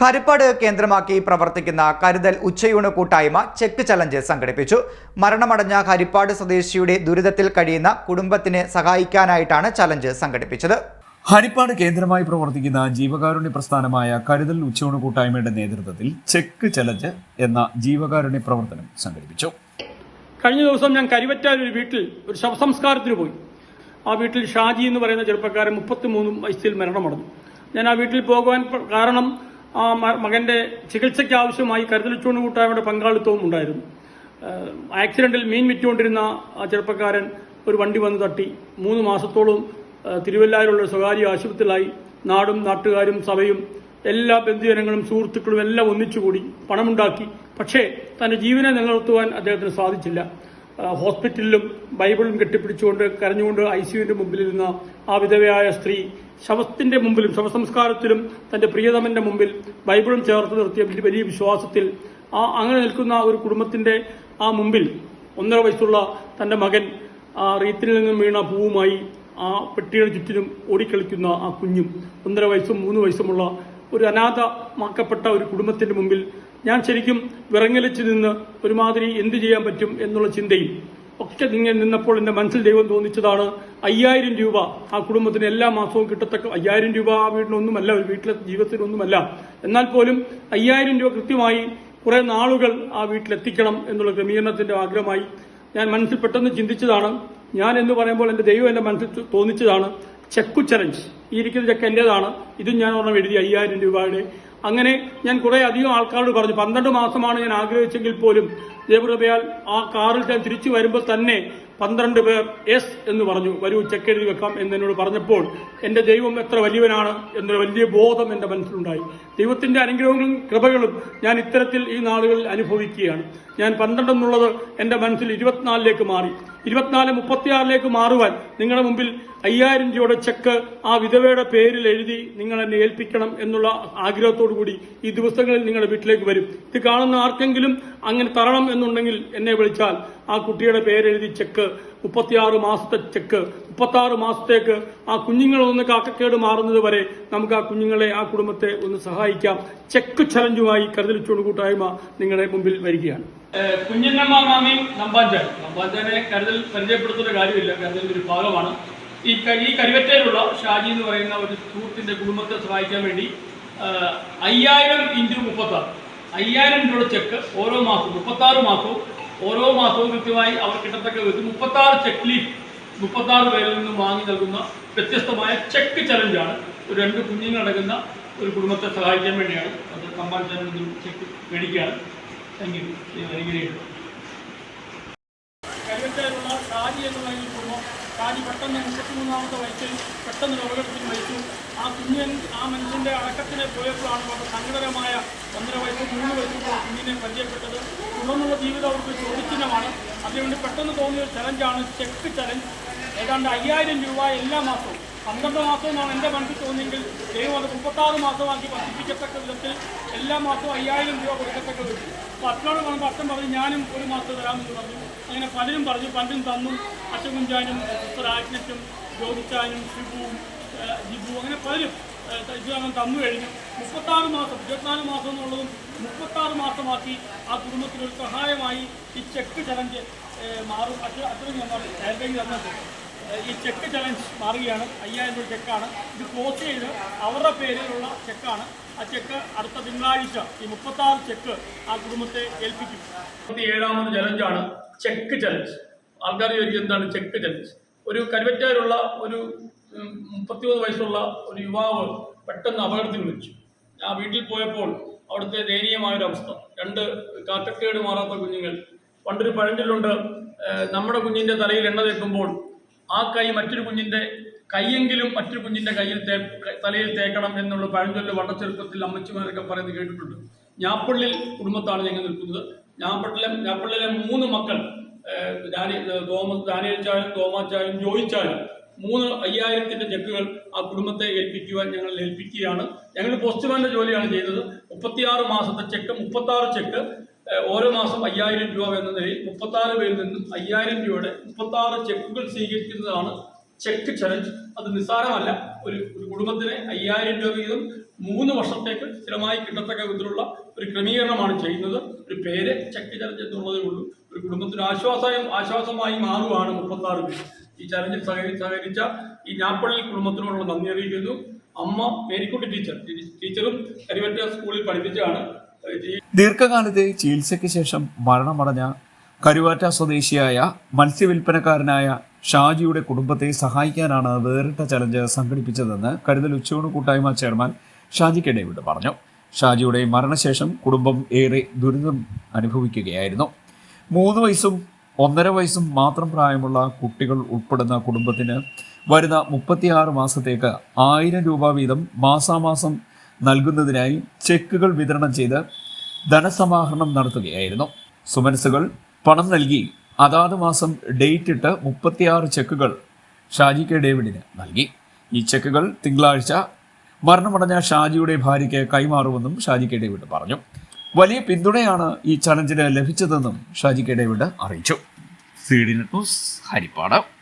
ഹരിപ്പാട് കേന്ദ്രമാക്കി പ്രവർത്തിക്കുന്ന കരുതൽ ഉച്ചയൂണ് കൂട്ടായ്മ ചെക്ക് ചലഞ്ച് സംഘടിപ്പിച്ചു. മരണമടഞ്ഞ ഹരിപ്പാട് സ്വദേശിയുടെ ദുരിതത്തിൽ കഴിയുന്ന കുടുംബത്തിനെ സഹായിക്കാനായിട്ടാണ് ചലഞ്ച് സംഘടിപ്പിച്ചത്. ഹരിപ്പാട് കേന്ദ്രമായി പ്രവർത്തിക്കുന്ന ജീവകാരുണ്യ പ്രസ്ഥാനമായ കരുതൽ ഉച്ചയൂണ് കൂട്ടായ്മയുടെ നേതൃത്വത്തിൽ ചെക്ക് ചലഞ്ച് എന്ന ജീവകാരുണ്യ പ്രവർത്തനം സംഘടിപ്പിച്ചു. കഴിഞ്ഞ ദിവസം ഞാൻ കരിവറ്റാൽ ഒരു വീട്ടിൽ ഒരു ശവസംസ്കാരത്തിന് പോയി. ആ വീട്ടിൽ ഷാജി എന്ന് പറയുന്ന ചെറുപ്പക്കാരൻ മുപ്പത്തി മൂന്നും വയസ്സിൽ മരണമടഞ്ഞു. ഞാൻ ആ വീട്ടിൽ പോകുവാൻ കാരണം ആ മകന്റെ ചികിത്സയ്ക്ക് ആവശ്യമായി കരുതലിച്ചുകൊണ്ട് കൂട്ടായ്മയുടെ പങ്കാളിത്തവും ഉണ്ടായിരുന്നു. ആക്സിഡന്റിൽ മീൻ വിറ്റുകൊണ്ടിരുന്ന ആ ചെറുപ്പക്കാരൻ ഒരു വണ്ടി വന്ന് തട്ടി. മൂന്ന് മാസത്തോളം തിരുവല്ലായിലുള്ള സ്വകാര്യ ആശുപത്രിയിലായി. നാടും നാട്ടുകാരും സഭയും എല്ലാ ബന്ധുജനങ്ങളും സുഹൃത്തുക്കളും എല്ലാം ഒന്നിച്ചുകൂടി പണമുണ്ടാക്കി. പക്ഷേ തന്റെ ജീവനെ നിലനിർത്തുവാൻ അദ്ദേഹത്തിന് സാധിച്ചില്ല. ഹോസ്പിറ്റലിലും ബൈബിളും കെട്ടിപ്പിടിച്ചുകൊണ്ട് കരഞ്ഞുകൊണ്ട് ഐ സിയുവിന്റെ മുമ്പിലിരുന്ന ആ വിധവയായ സ്ത്രീ ശവത്തിന്റെ മുമ്പിലും ശവസംസ്കാരത്തിലും തന്റെ പ്രിയതമന്റെ മുമ്പിൽ ബൈബിളും ചേർത്ത് നിർത്തിയ വലിയ- വിശ്വാസത്തിൽ ആ അങ്ങനെ നിൽക്കുന്ന ഒരു കുടുംബത്തിന്റെ ആ മുമ്പിൽ ഒന്നര വയസ്സുള്ള തന്റെ മകൻ ആ റീത്തിൽ നിന്നും വീണ പൂവുമായി ആ പെട്ടിയുടെ ചുറ്റിനും ഓടിക്കളിക്കുന്ന ആ കുഞ്ഞും ഒന്നര വയസ്സും മൂന്ന് വയസ്സുമുള്ള ഒരു അനാഥമാക്കപ്പെട്ട ഒരു കുടുംബത്തിന്റെ മുമ്പിൽ ഞാൻ ശരിക്കും വിറങ്ങലിച്ച് നിന്ന് ഒരുമാതിരി എന്ത് ചെയ്യാൻ പറ്റും എന്നുള്ള ചിന്തയും ഒക്കെ ഇങ്ങനെ നിന്നപ്പോൾ എന്റെ മനസ്സിൽ ദൈവം തോന്നിച്ചതാണ് അയ്യായിരം രൂപ. ആ കുടുംബത്തിന് എല്ലാ മാസവും കിട്ടത്തക്ക അയ്യായിരം രൂപ ആ വീടിനൊന്നുമല്ല ഒരു വീട്ടിലെ ജീവിതത്തിനൊന്നുമല്ല എന്നാൽ പോലും അയ്യായിരം രൂപ കൃത്യമായി കുറെ നാളുകൾ ആ വീട്ടിലെത്തിക്കണം എന്നുള്ള ക്രമീകരണത്തിന്റെ ആഗ്രഹമായി ഞാൻ മനസ്സിൽ പെട്ടെന്ന് ചിന്തിച്ചതാണ്. ഞാൻ എന്ന് പറയുമ്പോൾ എന്റെ ദൈവം എന്റെ മനസ്സിൽ തോന്നിച്ചതാണ്. ചെക്കു ചലഞ്ച് ഈ ഇരിക്കുന്ന ചെക്ക് എന്റേതാണ് ഇതും ഞാൻ ഓർമ്മ എഴുതി അയ്യായിരം രൂപയുടെ അങ്ങനെ ഞാൻ കുറെ അധികം ആൾക്കാരോട് പറഞ്ഞു. പന്ത്രണ്ട് മാസമാണ് ഞാൻ ആഗ്രഹിച്ചെങ്കിൽ പോലും ദേവകൃപയാൽ ആ കാറിൽ ഞാൻ തിരിച്ചു വരുമ്പോൾ തന്നെ പന്ത്രണ്ട് പേർ എസ് എന്ന് പറഞ്ഞു. വരൂ ചെക്ക് എഴുതി വെക്കാം എന്ന് എന്നോട് പറഞ്ഞപ്പോൾ എന്റെ ദൈവം എത്ര വലിയവനാണ് എന്നൊരു വലിയ ബോധം എന്റെ മനസ്സിലുണ്ടായി. ദൈവത്തിന്റെ അനുഗ്രഹങ്ങളും കൃപകളും ഞാൻ ഇത്തരത്തിൽ ഈ നാളുകളിൽ അനുഭവിക്കുകയാണ്. ഞാൻ പന്ത്രണ്ട് എന്നുള്ളത് എന്റെ മനസ്സിൽ ഇരുപത്തിനാലിലേക്ക് മാറി. ഇരുപത്തിനാല് മുപ്പത്തിയാറിലേക്ക് മാറുവാൻ നിങ്ങളുടെ മുമ്പിൽ അയ്യായിരം രൂപയുടെ ചെക്ക് ആ വിധവയുടെ പേരിൽ എഴുതി നിങ്ങൾ എന്നെ ഏൽപ്പിക്കണം എന്നുള്ള ആഗ്രഹത്തോടു കൂടി ഈ ദിവസങ്ങളിൽ നിങ്ങളുടെ വീട്ടിലേക്ക് വരും. ഇത് കാണുന്ന ആർക്കെങ്കിലും അങ്ങനെ തരണം എന്നുണ്ടെങ്കിൽ എന്നെ വിളിച്ചാൽ ആ കുട്ടിയുടെ പേരെഴുതി ചെക്ക് മുപ്പത്തിയാറ് മാസത്തെ ചെക്ക് മുപ്പത്താറ് മാസത്തേക്ക് ആ കുഞ്ഞുങ്ങളൊന്ന് കാക്കക്കേട് മാറുന്നത് വരെ നമുക്ക് ആ കുഞ്ഞുങ്ങളെ ആ കുടുംബത്തെ ഒന്ന് സഹായിക്കാം. ചെക്ക് ചലഞ്ചുമായി കരുതലിച്ചോട് കൂട്ടായ്മ നിങ്ങളുടെ മുമ്പിൽ വരികയാണ്. കുഞ്ഞന്നമ്മ മാമി നമ്പാഞ്ചാൻ. നമ്പാഞ്ചാനെ കരുതൽ പരിചയപ്പെടുത്തുന്ന കാര്യമില്ല. കരുതലിന്റെ ഒരു ഭാഗമാണ് ഈ ഈ കരുവറ്റയിലുള്ള ഷാജി എന്ന് പറയുന്ന ഒരു സുഹൃത്തിന്റെ കുടുംബത്തെ സഹായിക്കാൻ വേണ്ടി അയ്യായിരം ഇന്റു മുപ്പത്താറ്. അയ്യായിരം രൂപയുടെ ചെക്ക് ഓരോ മാസവും മുപ്പത്താറ് മാസവും ഓരോ മാസവും കൃത്യമായി അവർ കിട്ടത്തക്ക വിധത്തിൽ മുപ്പത്താറ് ചെക്ക് ലീഫ് മുപ്പത്താറ് പേരിൽ നിന്നും വാങ്ങി നൽകുന്ന വ്യത്യസ്തമായ ചെക്ക് ചലഞ്ചാണ് ഒരു രണ്ട് കുഞ്ഞുങ്ങളടങ്ങുന്ന ഒരു കുടുംബത്തെ സഹായിക്കാൻ വേണ്ടിയാണ്. അത് കമ്പാൻ ചാനൽ ചെക്ക് മേടിക്കുകയാണ്. താങ്ക് യു അനുഗ്രഹിക്കുന്നു കാരി ഷാജി എന്ന് പറയുന്ന പെട്ടെന്ന് മുപ്പത്തിമൂന്നാമത്തെ വയസ്സിൽ പെട്ടെന്ന് ഒരു അപകടത്തിൽ മരിച്ചു. ആ കുഞ്ഞൻ ആ മനുഷ്യന്റെ അടക്കത്തിന് പോയപ്പോഴാണ് സങ്കടകരമായ വയസ്സുള്ള കുഞ്ഞിനെ പരിചയപ്പെട്ടത്. തുടർന്നുള്ള ജീവിതം അവർക്ക് ചോദ്യചിഹ്നമാണ്. അതുകൊണ്ട് പെട്ടെന്ന് തോന്നിയ ഒരു ചലഞ്ചാണ് ചെക്ക് ചലഞ്ച് ഏതാണ്ട് അയ്യായിരം രൂപ എല്ലാ മാസവും പന്ത്രണ്ട് മാസവുമാണ് എന്റെ മനസ്സിൽ തോന്നിയെങ്കിൽ ദൈവം അത് മുപ്പത്താറ് മാസമാക്കി വർദ്ധിപ്പിക്കത്തക്ക വിധത്തിൽ എല്ലാ മാസവും അയ്യായിരം രൂപ കൊടുക്കത്തക്ക വിധത്തിൽ അപ്പോൾ അച്ഛനോട് പറഞ്ഞപ്പോൾ അച്ഛൻ പറഞ്ഞു ഞാനും ഒരു മാസം തരാമെന്ന് പറഞ്ഞു. അങ്ങനെ പലരും പറഞ്ഞു പലരും തന്നു. അച്ഛൻ കുഞ്ചാനും സിസ്റ്റർ ആജ്ഞറ്റും ജ്യോതിച്ചാനും ഷിബുവും ജിബു അങ്ങനെ പലരും. അങ്ങനെ തന്നു കഴിഞ്ഞു മുപ്പത്താറ് മാസം ഇരുപത്തിനാല് മാസം എന്നുള്ളതും മുപ്പത്താറ് മാസമാക്കി ആ കുടുംബത്തിനൊരു സഹായമായി ഈ ചെക്ക് ചലഞ്ച് മാറും. അച്ഛൻ അച്ഛനും ഞാൻ പറഞ്ഞു. തന്നത് ഈ ചെക്ക് ചലഞ്ച് മാറുകയാണ്. അയ്യായിരം രൂപ ചെക്കാണ് ഇത് ക്ലോസ് ചെയ്ത് അവരുടെ പേരിലുള്ള ചെക്കാണ് ആ ചെക്ക് അടുത്ത തിങ്കളാഴ്ച ഈ മുപ്പത്താറ് ചെക്ക് ആ കുടുംബത്തെ ഏൽപ്പിക്കും. മുപ്പത്തി ഏഴാമത് ചലഞ്ചാണ് ചെക്ക് ചലഞ്ച് ആൾക്കാർ ചോദിക്കും എന്താണ് ചെക്ക് ചലഞ്ച് ഒരു കരുവറ്റാരുള്ള ഒരു മുപ്പത്തിമൂന്ന് വയസ്സുള്ള ഒരു യുവാവ് പെട്ടെന്ന് അപകടത്തിൽ വെച്ചു ആ വീട്ടിൽ പോയപ്പോൾ അവിടുത്തെ ദയനീയമായൊരു അവസ്ഥ രണ്ട് കാക്കക്കേട് മാറാത്ത കുഞ്ഞുങ്ങൾ. പണ്ടൊരു പഴഞ്ചൊല്ലുണ്ട് നമ്മുടെ കുഞ്ഞിന്റെ തലയിൽ എണ്ണ തേക്കുമ്പോൾ ആ കൈ മറ്റൊരു കുഞ്ഞിന്റെ കൈയെങ്കിലും മറ്റൊരു കുഞ്ഞിന്റെ കയ്യിൽ തേ തലയിൽ തേക്കണം എന്നുള്ള പഴഞ്ചൊല്ല് വട്ടച്ചെറുപ്പത്തിൽ അമ്മച്ചിമാരൊക്കെ പറയുന്നത് കേട്ടിട്ടുണ്ട്. ഞാപ്പള്ളിൽ കുടുംബത്താണ് ഞങ്ങൾ നിൽക്കുന്നത്. ഞാപ്പള്ളിലെ ഞാപ്പള്ളിലെ മൂന്ന് മക്കൾ ദാനി- തോമസ് ദാനിയൽ ചാനും തോമാച്ചാനും ജോയിച്ചാനും മൂന്ന് അയ്യായിരത്തിന്റെ ചെക്കുകൾ ആ കുടുംബത്തെ ഏൽപ്പിക്കുവാൻ ഞങ്ങൾ ഏൽപ്പിക്കുകയാണ്. ഞങ്ങൾ പോസ്റ്റ്മാന്റെ ജോലിയാണ് ചെയ്തത് മുപ്പത്തിയാറ് മാസത്തെ ചെക്ക് മുപ്പത്താറ് ചെക്ക് ഓരോ മാസം അയ്യായിരം രൂപ എന്ന നിലയിൽ മുപ്പത്താറ് പേരിൽ നിന്നും അയ്യായിരം രൂപയുടെ മുപ്പത്താറ് ചെക്കുകൾ സ്വീകരിക്കുന്നതാണ് ചെക്ക് ചലഞ്ച്. അത് നിസ്സാരമല്ല. ഒരു ഒരു കുടുംബത്തിന് അയ്യായിരം രൂപ വീതം മൂന്ന് വർഷത്തേക്ക് സ്ഥിരമായി കിട്ടത്തക്ക വിധത്തിലുള്ള ഒരു ക്രമീകരണമാണ് ചെയ്യുന്നത്. ഒരു പേര് ചെക്ക് ചലഞ്ച് എന്നുള്ളതേ ഉള്ളൂ. ഒരു കുടുംബത്തിന് ആശ്വാസം ആശ്വാസമായി മാറുകയാണ് മുപ്പത്തി ആറ് പേര്. ഈ ചലഞ്ചിൽ സഹകരി സഹകരിച്ച ഈ ഞാപ്പള്ളി കുടുംബത്തിനോടുള്ള നന്ദി അറിയിക്കുന്നു. അമ്മ മേരിക്കുട്ടി ടീച്ചർ ടീച്ചറും കരിവറ്റ സ്കൂളിൽ പഠിപ്പിച്ചാണ് ദീർഘകാലത്തെ ചികിത്സയ്ക്ക് ശേഷം മരണമടഞ്ഞ കരുവാറ്റ സ്വദേശിയായ മത്സ്യവില്പനക്കാരനായ ഷാജിയുടെ കുടുംബത്തെ സഹായിക്കാനാണ് വേറിട്ട ചലഞ്ച് സംഘടിപ്പിച്ചതെന്ന് കരുതൽ ഉച്ചയൂണ് കൂട്ടായ്മ ചെയർമാൻ ഷാജി കെ ഡേവിഡ് പറഞ്ഞു. ഷാജിയുടെ മരണശേഷം കുടുംബം ഏറെ ദുരിതം അനുഭവിക്കുകയായിരുന്നു. മൂന്ന് വയസ്സും ഒന്നര വയസ്സും മാത്രം പ്രായമുള്ള കുട്ടികൾ ഉൾപ്പെടുന്ന കുടുംബത്തിന് വരുന്ന മുപ്പത്തിയാറ് മാസത്തേക്ക് ആയിരം രൂപ വീതം മാസാമാസം നൽകുന്നതിനായി ചെക്കുകൾ വിതരണം ചെയ്ത് ധനസമാഹരണം നടത്തുകയായിരുന്നു. സുമനസുകൾ പണം നൽകി അതാത് മാസം ഡേറ്റ് ഇട്ട് മുപ്പത്തിയാറ് ചെക്കുകൾ ഷാജി കെ ഡേവിഡിന് നൽകി. ഈ ചെക്കുകൾ തിങ്കളാഴ്ച മരണമടഞ്ഞ ഷാജിയുടെ ഭാര്യയ്ക്ക് കൈമാറുമെന്നും ഷാജി കെ ഡേവിഡ് പറഞ്ഞു. വലിയ പിന്തുണയാണ് ഈ ചലഞ്ചിന് ലഭിച്ചതെന്നും ഷാജി കെ ഡേവിഡ് അറിയിച്ചു. C D net